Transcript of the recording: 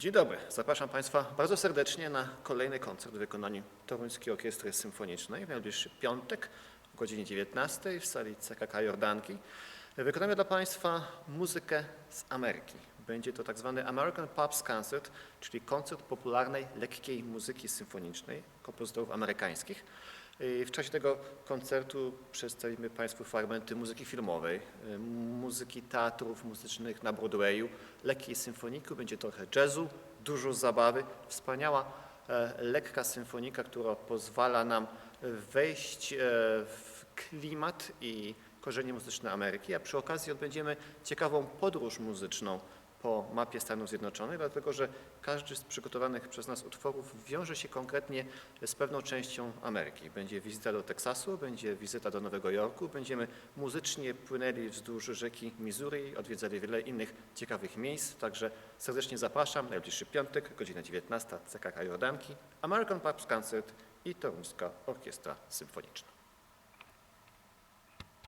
Dzień dobry, zapraszam Państwa bardzo serdecznie na kolejny koncert w wykonaniu Toruńskiej Orkiestry Symfonicznej w najbliższy piątek o godzinie 19 w sali CKK Jordanki. Wykonamy dla Państwa muzykę z Ameryki. Będzie to tak zwany American Pops Concert, czyli koncert popularnej, lekkiej muzyki symfonicznej kompozytorów amerykańskich. I W czasie tego koncertu przedstawimy Państwu fragmenty muzyki filmowej, y, muzyki teatrów muzycznych na Broadwayu, lekkiej symfoniki, będzie trochę jazzu, dużo zabawy, wspaniała, e, lekka symfonika, która pozwala nam wejść e, w klimat i korzenie muzyczne Ameryki, a przy okazji odbędziemy ciekawą podróż muzyczną po mapie Stanów Zjednoczonych, dlatego że każdy z przygotowanych przez nas utworów wiąże się konkretnie z pewną częścią Ameryki. Będzie wizyta do Teksasu, będzie wizyta do Nowego Jorku, będziemy muzycznie płynęli wzdłuż rzeki Missouri, odwiedzali wiele innych ciekawych miejsc, także serdecznie zapraszam, najbliższy piątek, godzina 19, CKK Jordanki, American Pops Concert i Toruńska Orkiestra Symfoniczna.